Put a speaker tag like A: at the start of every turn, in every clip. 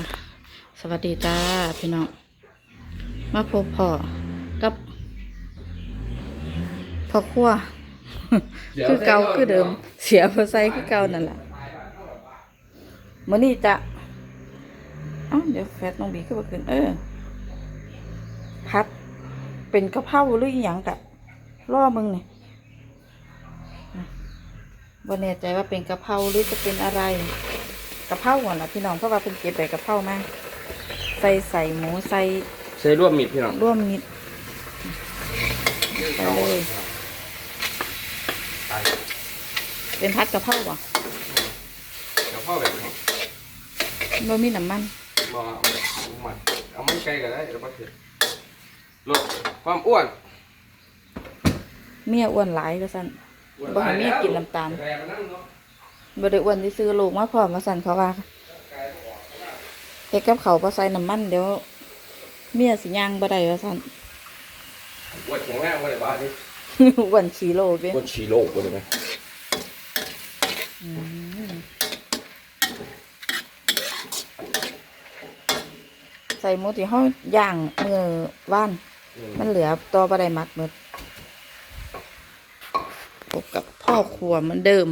A: นะสวัสดีจ้าพี่น้องมาพบพ่อกับพ่อครัวคือเก่าคือเดิม เสียภาษาคือเก่านั่นแหละมื่อนี้จะเอ้าเดี๋ยวแฟตน้องบีขึ้นมาขึ้นเออพัดเป็นกะเพราหรืออหยังกะล่อมึงเนี่ยบ่แน่ใจว่าเป็นกะเพราหรือจะเป็นอะไร กะเพราก่อนละพี่น้องเพราะว่าเป็นเก็บใบกะเพรามาใส่ใส่หมูใส่
B: ใช้ร่วมมิดพี่น้อง
A: ร่วมมิตรใส่เลยเป็นพัดกะเพราบ่
B: แล้วพ่อแบบนี้
A: บ่มีน้ำมัน
B: บอเอาแบบเอามันเอามันไกลก็ได้แล้วก็คือลดความอ้วน
A: เมียอ้วนหลายก็สั่นบ่ให้เมียกินน้ำตาล
B: แรงมันนั่งเนาะ
A: บ่ได้อ้วนที่ซื้อลูกมาพร้อมมาสั่นเขาว่าเฮ็ดกับเขาวบ่ใส่น้ำมันเดี๋ยว เมียสิย่างบ่ได้ว่าสั่น
B: อ้วนแข็งแรงว่าเลยบ้านี่
A: อ้วนชีโลเด้
B: อ้วนชีโลกว่าเลยไหม
A: อืมใส่หมูที่เฮาย่างมื้อว่าน มันเหลือตัวบ่ได้มักหมดพบกับพ่อครัวเหมือนเดิม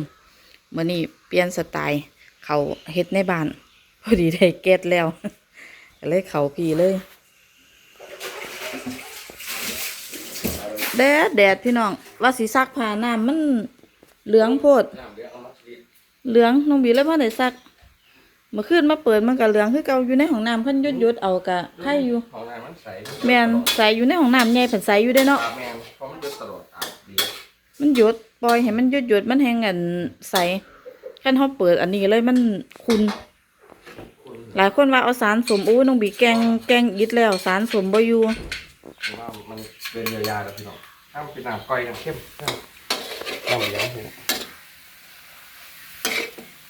A: มื้อนี้เปลี่ยนสไตล์เขาเฮ็ดในบ้าน พอดีได้เก็ตแล้วก็เลยเขาพี่เลยแดดแดดพี่น้องว่าสิซักผ้าน้ำมันเหลืองโพด
B: น้ำเดี๋ยวเอามาชีด
A: เหลืองน้องบีเลยพ่อได้ซักเมื่อคืนมาเปิดมันก็เหลืองคือเก่าอยู่ในห้องน้ำเพิ่นหยุดหยุดๆเอากะไข่อยู่
B: ของนายมันใส
A: แมนใส่อยู่ในห้องน้ำใหญ่เพิ่นใส่อยู่ได้เนาะ
B: อาบแมนเพราะมันเดือดตลอดอาบดี
A: มันหยุด ปล่อยให้มันหยุดหยุดมันแหงอันใสคันเฮาเปิดอันนี้เลยมันคุณ
B: คุณ
A: หลายคนว่าเอาสารสมอู้น้องบีแกงแกงอิดแล้วสารสมบ่อยู่
B: ผมว่ามันเป็นเยียวยาแล้วพี่น้องถ้ามันเป็นน้ำก้อยน้ำเข้มน้ำเหลืองพี่น้อง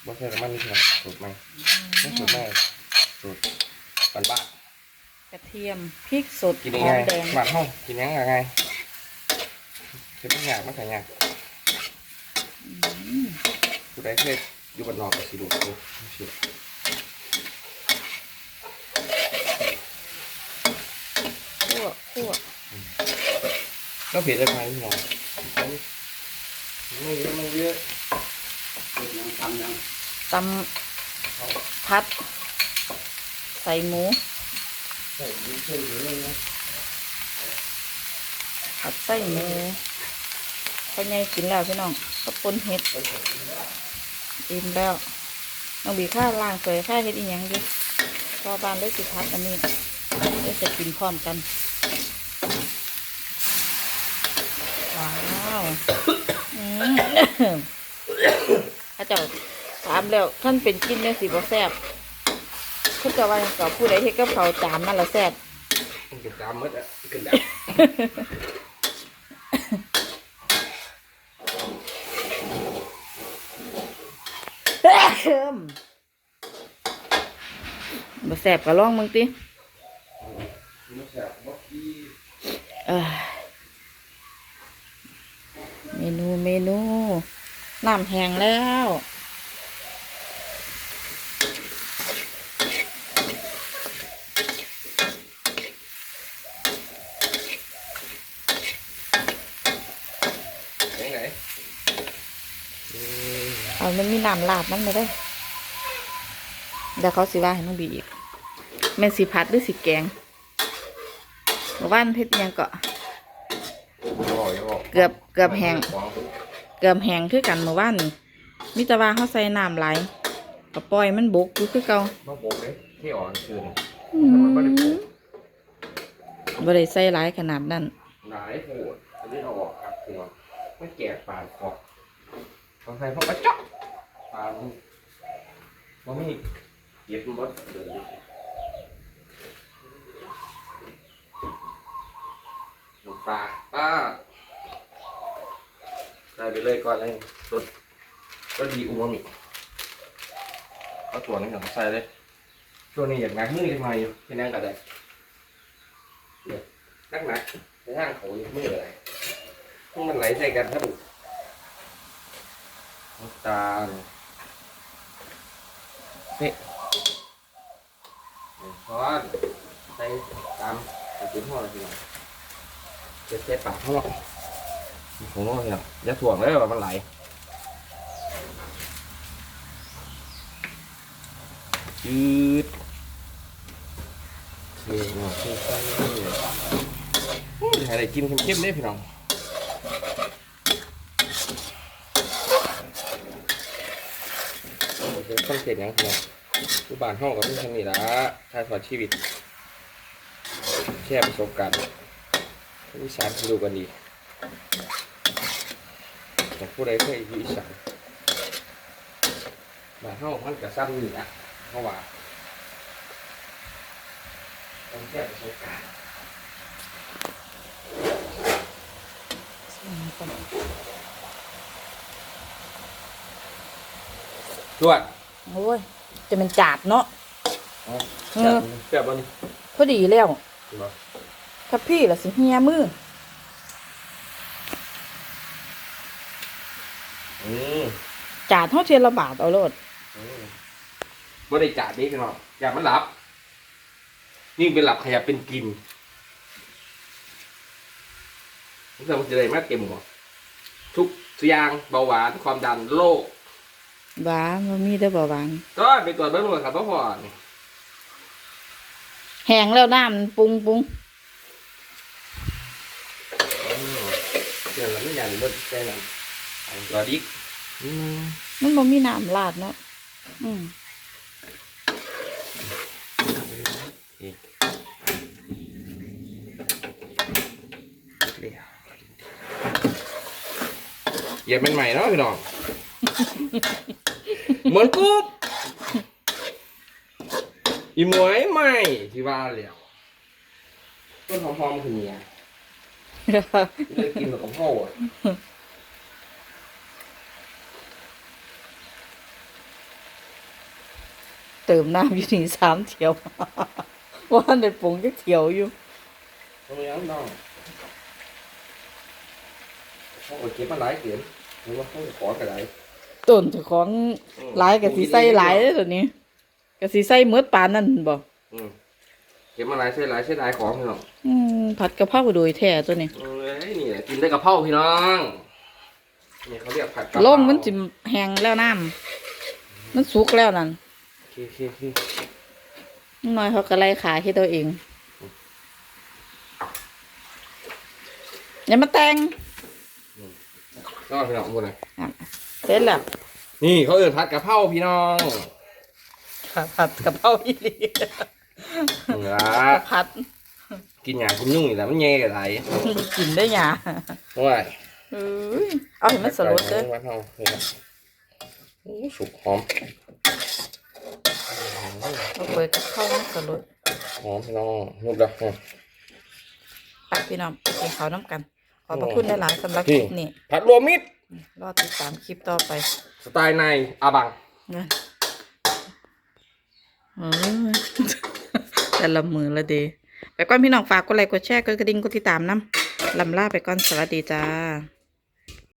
B: บ่ใช่น้ำมันนี่พี่น้องสูตรไหมไม่สูตรแม่สูตรบ้านบ้าน
A: กระเทียมพริกสด
B: กิน
A: ห
B: ยัง
A: อ
B: ไง
A: มแดง
B: บ้านห้องกินยังไงคือไม่อยากไม่ใส่ยาก ผู้ใดเคยอยู่บ้านนอกก็สิดูดูสิ
A: คั่วคั่ว
B: ก็เผ็ดเลยไหมพี่น้องไม่เยอะไม่เยอะยังทำยัง
A: ตำพัด ใส่หมู
B: ใส่ยิ่งขึ้นอยู่เลยนะ
A: ผัดไส้หมูพ่อใหญ่กินแล้วพี่น้องก็ปนเห็ด อิ่มแล้วน้องบีข้าล่างสวยข้าเห็ดอีหยังดิพอบานเลยสิพัดอันนี้เลยจะกินพร้อมกันว้าวอืมข้าเจ้าถามแล้วท่านเป็นกินเนี่ยสิบ่แซ่บเขาจะว่ากับผู้ใดเฮ็ดกับเขาวจานนั่นละแซ่บ
B: มันจะจามมดอะขึ้นดั บ
A: บ่แสบก็ลองมึงตีเมนูเมนู น้ำแห้งแล้ว
B: ไหนไหน
A: เอามันมีน้ำลาดมันไม่ได้เดี๋ยวเขาสิว่าให้น้องบีอีกแม่นสิผัดหรือสิแกงเมื่อวานเพ็ดยังเกาะ
B: บอกอย่าบอก
A: เกือบเกือบแห้งเกือบแห้งคือกันเมื่อวานนี่มิตรว่าเขาใส่น้ำหลายก็ปล่อยมันบกอยู่คือเก่า
B: ต้องบอกเลยที่อ่อนคืน
A: อื
B: ถ้ามันไม่ได้ปลู
A: ม
B: ก
A: บ่ได้ใส่หลายขนาดนั้น
B: หลายโหดอันนี้เราออกครับหัวไม่แก่ปานคอกต้องใส่พวกกระจอก ปานมันมีเก็บมันบดเดือดหมูปลาป้าใส่ไปเลยก่อนเลยสดก็ดีอูมามิเอาตัวนี้ก่อนใส่เลยตัวนี้อยากหนักมือยังไงอยู่ที่นั่งก็ได้เนี่ยนักหนักในทางเขาอยู่มืออะไรมันไหลใส่กันครับน้ำตาล เป๊ะร้อนใส่ตามตามจิ้มห่อเลยทีเดียวเจ็บเจ็บปากเขาหรอกผมว่าเนี่ยอย่าถ่วงเลยว่ามันไหลจืดเฮ้ยเนาะเฮ้ยเฮ้ยเฮ้ยให้ได้กินเข้มๆเด้พี่น้อง ดี๋ยวสังเกตยังพี่น้องผู้บานห้องกับพี่ทำนี่ละถ่ายทอดชีวิต แค่ประสบการณ์อีสานดูกันดีแต่ผู้ใดเคยอยู่อีสานบ้านเฮามันก็ซ้ำนี่นะเพราะว่าต้องแค่ประสบการณ์ตรวจ
A: โอ้ยจะเป็นจาดเนาะเอ
B: แซ่
A: อ
B: บแซ่บบ่นี่
A: พอดีแล้ว
B: เห็นบ่
A: ถ้าพี่ล่ะสิเฮียมือ
B: อืม
A: จาดเท่าเทียนละบาทเอาโลด
B: อืมบ่ได้จ่าดีพี่น้องอย่ามันหลับ นี่เป็นหลับขยับเป็นกินนี่เราจะได้มาเต็มหัวทุกอย่างเบาหวานความดันโรค
A: บ้ามันมีได้บ่บาง
B: ก็ไปตรวจเบิ้งเลยครับพ่อพ่อนี่
A: แห้งแล้วน้ำมันปรุงปรุง
B: อืมเดี๋ยวเราไม่ยันเบิ้งแค่นั้นอันตัวดิกอืม
A: มันบ่มีน้ำราดเนาะอืม
B: อีกเหยียบเป็นใหม่เนาะพี่น้อง เหมือนกุ๊บอีหมวยใหม่ที่ว่าแล้วต้นหอมๆคือเนี่ยเลยกินกับข้าวอะ
A: เติมน้ำอยู่นี่สามเที่ยวว่าในปรุงจะเที่ยวอยู่
B: ตรงนี้น้องเขาเอาเก็บมาหลายเสียนหรือว่าเขาจะขอกระได
A: ต้นเจ้าของหลายกับสีใส่หลายเลยตัวนี้กับสีใส่เมือดปานนั่นบ่
B: อืมเก็บมาหลายเส้นหลายเส้นหลายของพี่น้อง
A: อืมผัดกะเพราโดยแท้ตัวนี้
B: เอ้ยนี่แหละกินได้กับเผาพี่น้องนี่เขาเรียกผัดกะเพรา
A: ลงมันจิแห้งแล้วน้ำมันสุกแล้วนั่น
B: โอเคโอเคโอเค
A: น้อยเขาก็ไล่ขาให้ตัวเองอย่ามาแต่ง
B: ก็พี่น้องคนไหน
A: อะเส ร็จแล้ว
B: นี่เขาเอินผัดกะเพราพี่น้อง
A: ผัดกะเพราอีหลี
B: เหนือ
A: ผัด
B: กินอย่างคุณยุ่งอยู่แล้วมันแย่กับไร
A: กินได้หยา
B: โอ้ย
A: เอ้ยเอาให้มันสลดเด้อ
B: วัดเฮานี่ครับโอ้สุกหอม
A: เอาเปิดกะเพรามันสลด
B: หอมพี่น้องนุบแล้วอืม
A: ไปพี่น้องไปกินข้าวน้ำกันข อบพระคุณหลายๆสำหรับคลิปนี้
B: ผัดรวมมิตร
A: รอติดตามคลิปต่อไป
B: สไตล์ในอาบัง
A: เงินเอ้ยแต่ละมือละเดไปก่อนพี่น้องฝากกดไลค์กดแชร์กดกระดิ่งกดติดตามน้ำลำลาไปก่อนสวัสดีจ้า